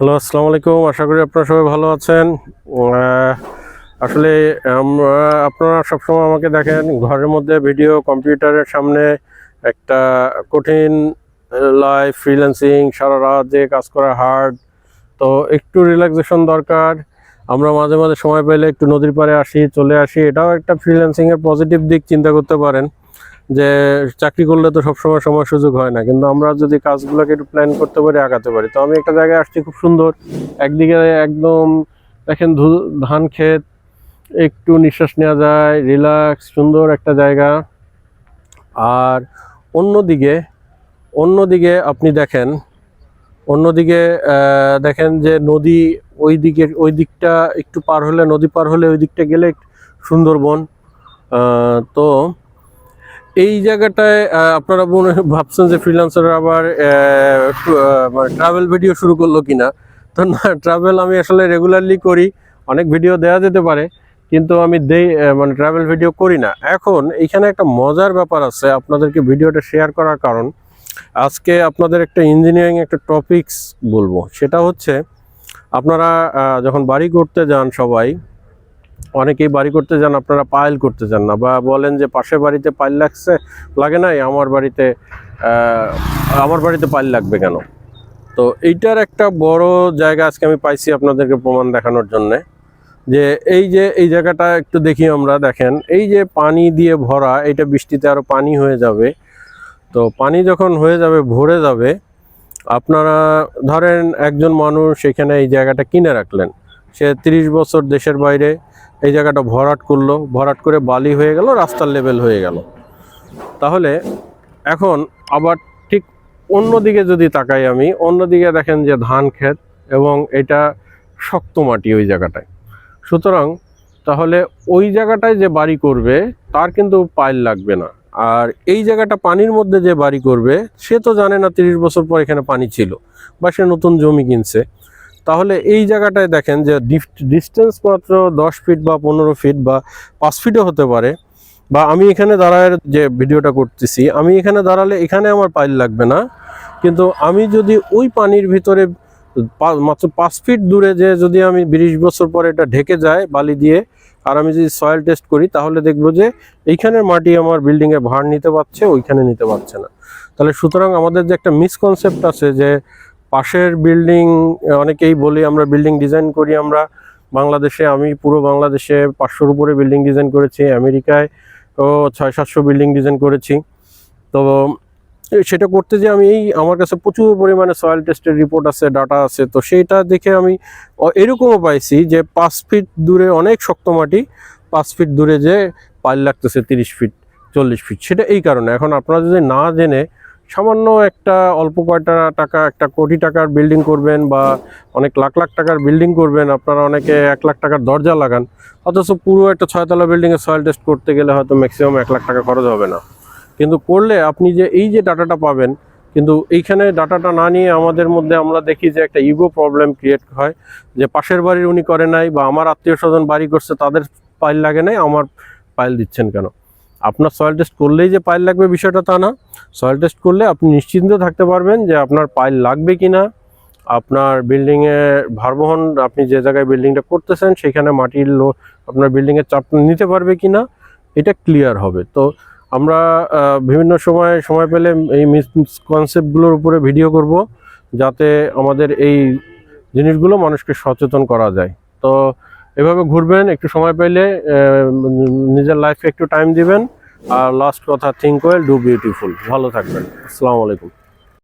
Hello আসসালামু আলাইকুম আশা করি আপনারা সবাই ভালো আছেন। আসলে আপনারা সবসময় আমাকে দেখেন, ঘরের মধ্যে ভিডিও, কম্পিউটারের সামনে একটা কঠিন লাইফ ফ্রিল্যান্সিং সারা রাত যে কাজ করা হার্ড তো একটু রিল্যাক্সেশন দরকার। আমরা মাঝে মাঝে সময় পেলে একটু নদীর পাড়ে আসি, চলে আসি। এটাও একটা ফ্রিল্যান্সিংয়ের পজিটিভ দিক, চিন্তা করতে পারেন। যে চাকরি করলে তো সবসময় সময় সুযোগ হয় না। কিন্তু আমরা যদি কাজগুলোকে একটু প্ল্যান করতে পারি, আগাতে পারি। তো আমি একটা জায়গায় আসছি খুব সুন্দর। একদিকে একদম দেখেন ধান ক্ষেত, একটু নিঃশ্বাস নেওয়া যায় রিল্যাক্স সুন্দর একটা জায়গা। আর অন্যদিকে অন্যদিকে আপনি দেখেন, অন্যদিকে দেখেন যে নদী ওই দিকে ওই দিকটা একটু পার হলে, নদী পার হলে ওই দিকটা গেলে সুন্দরবন। তো এই জায়গাটায় আপনারা মনে ভাবছেন যে ফ্রিল্যান্সার আবার আহ, মানে ট্রাভেল ভিডিও শুরু করল কিনা? তো না ট্রাভেল আমি আসলে রেগুলারলি করি অনেক ভিডিও দেওয়া যেতে পারে কিন্তু আমি দেই মানে ট্রাভেল ভিডিও করি না। এখন এখানে একটা মজার ব্যাপার আছে আপনাদেরকে ভিডিওটা শেয়ার করার কারণ। আজকে আপনাদের একটা ইঞ্জিনিয়ারিং একটা টপিকস বলব। সেটা হচ্ছে আপনারা যখন বাড়ি করতে যান সবাই অনেকেই বাড়ি করতে যান, আপনারা পাইল করতে যান না বা বলেন যে পাশের বাড়িতে পাইল লাগছে, লাগে নাই, আমার বাড়িতে আমার বাড়িতে পাইল লাগবে কেন? তো এইটার একটা বড় জায়গা আজকে আমি পাইছি আপনাদেরকে প্রমাণ দেখানোর জন্যে, যে এই যে, এই জায়গাটা একটু দেখি আমরা, দেখেন, এই যে পানি দিয়ে ভরা এটা বৃষ্টিতে আরও পানি হয়ে যাবে, তো পানি যখন হয়ে যাবে, ভরে যাবে, আপনারা ধরেন একজন মানুষ সেখানে এই জায়গাটা কিনে রাখলেন, সে তিরিশ বছর দেশের বাইরে এই জায়গাটা ভরাট করল, ভরাট করে বালি হয়ে গেল, রাস্তার লেভেল হয়ে গেল। তাহলে এখন আবার ঠিক অন্যদিকে যদি তাকাই আমি, অন্যদিকে দেখেন যে ধান ক্ষেত এবং এটা শক্ত মাটি ওই জায়গাটায়। সুতরাং তাহলে ওই জায়গাটায় যে বাড়ি করবে, তার কিন্তু পাইল লাগবে না। আর এই জায়গাটা পানির মধ্যে যে বাড়ি করবে, সে তো জানে না তিরিশ বছর পর এখানে পানি ছিল, বা সে নতুন জমি কিনছে। তাহলে এই জায়গাটায় দেখেন যে ডিস্টেন্স মাত্র দশ ফিট বা পনেরো ফিট বা পাঁচ ফিটও হতে পারে। বা আমি এখানে দাঁড়ায় যে ভিডিওটা করতেছি, আমি এখানে দাঁড়ালে এখানে আমার পাইল লাগবে না। কিন্তু আমি যদি ওই পানির ভিতরে মাত্র পাঁচ ফিট দূরে যে যদি আমি বিশ বছর পরে এটা ঢেকে যায় বালি দিয়ে, আর আমি যদি সয়েল টেস্ট করি, তাহলে দেখব যে এইখানের মাটি আমার বিল্ডিংয়ে ভার নিতে পারছে, ওইখানে নিতে পারছে না। তাহলে সুতরাং আমাদের যে একটা মিসকনসেপ্ট আছে যে পাশের বিল্ডিং অনেকেই বলি আমরা বিল্ডিং ডিজাইন করি আমরা। বাংলাদেশে আমি পুরো বাংলাদেশে পাঁচশোর উপরে বিল্ডিং ডিজাইন করেছি, আমেরিকায় ও ছয় সাতশো বিল্ডিং ডিজাইন করেছি। তো সেটা করতে যে আমি এই আমার কাছে প্রচুর পরিমাণে সয়েল টেস্টের রিপোর্ট আছে ডাটা আছে, তো সেইটা দেখে আমি এরকমও পাইছি যে পাঁচ ফিট দূরে অনেক শক্ত মাটি, পাঁচ ফিট দূরে যে পাইল লাগতেছে তিরিশ ফিট চল্লিশ ফিট সেটা এই কারণে। এখন আপনারা যদি না জেনে সামান্য একটা অল্প কয়টা টাকা, একটা কোটি টাকার বিল্ডিং করবেন বা অনেক লাখ লাখ টাকার বিল্ডিং করবেন, আপনারা অনেকে এক লাখ টাকার দরজা লাগান। অথচ পুরো একটা ছয়তলা বিল্ডিংয়ে সয়েল টেস্ট করতে গেলে হয়তো ম্যাক্সিমাম এক লাখ টাকা খরচ হবে না। কিন্তু করলে আপনি যে এই যে ডাটাটা পাবেন, কিন্তু এইখানে ডাটাটা না নিয়ে আমাদের মধ্যে আমরা দেখি যে একটা ইগো প্রবলেম ক্রিয়েট হয়, যে পাশের বাড়ির উনি করে নাই বা আমার আত্মীয় স্বজন বাড়ি করছে, তাদের পাইল লাগে নাই, আমার পাইল দিচ্ছেন কেন? আপনার সয়েল টেস্ট করলেই যে পাইল লাগবে বিষয়টা তা না। সয়েল টেস্ট করলে আপনি নিশ্চিন্ত থাকতে পারবেন যে আপনার পাইল লাগবে কি না আপনার বিল্ডিংয়ে ভারবহন, আপনি যে জায়গায় বিল্ডিংটা করতেছেন, সেখানে মাটির লো আপনার বিল্ডিংয়ের চাপ নিতে পারবে কি না এটা ক্লিয়ার হবে। তো আমরা বিভিন্ন সময় সময় পেলে এই মিসকনসেপ্টগুলোর উপরে ভিডিও করব, যাতে আমাদের এই জিনিসগুলো মানুষকে সচেতন করা যায়। তো এভাবে ঘুরবেন, একটু সময় পেলে নিজের লাইফে একটু টাইম দিবেন। আর লাস্ট কথা থিঙ্ক ওয়েল ডু বিউটিফুল ভালো থাকবেন। আসসালামু আলাইকুম।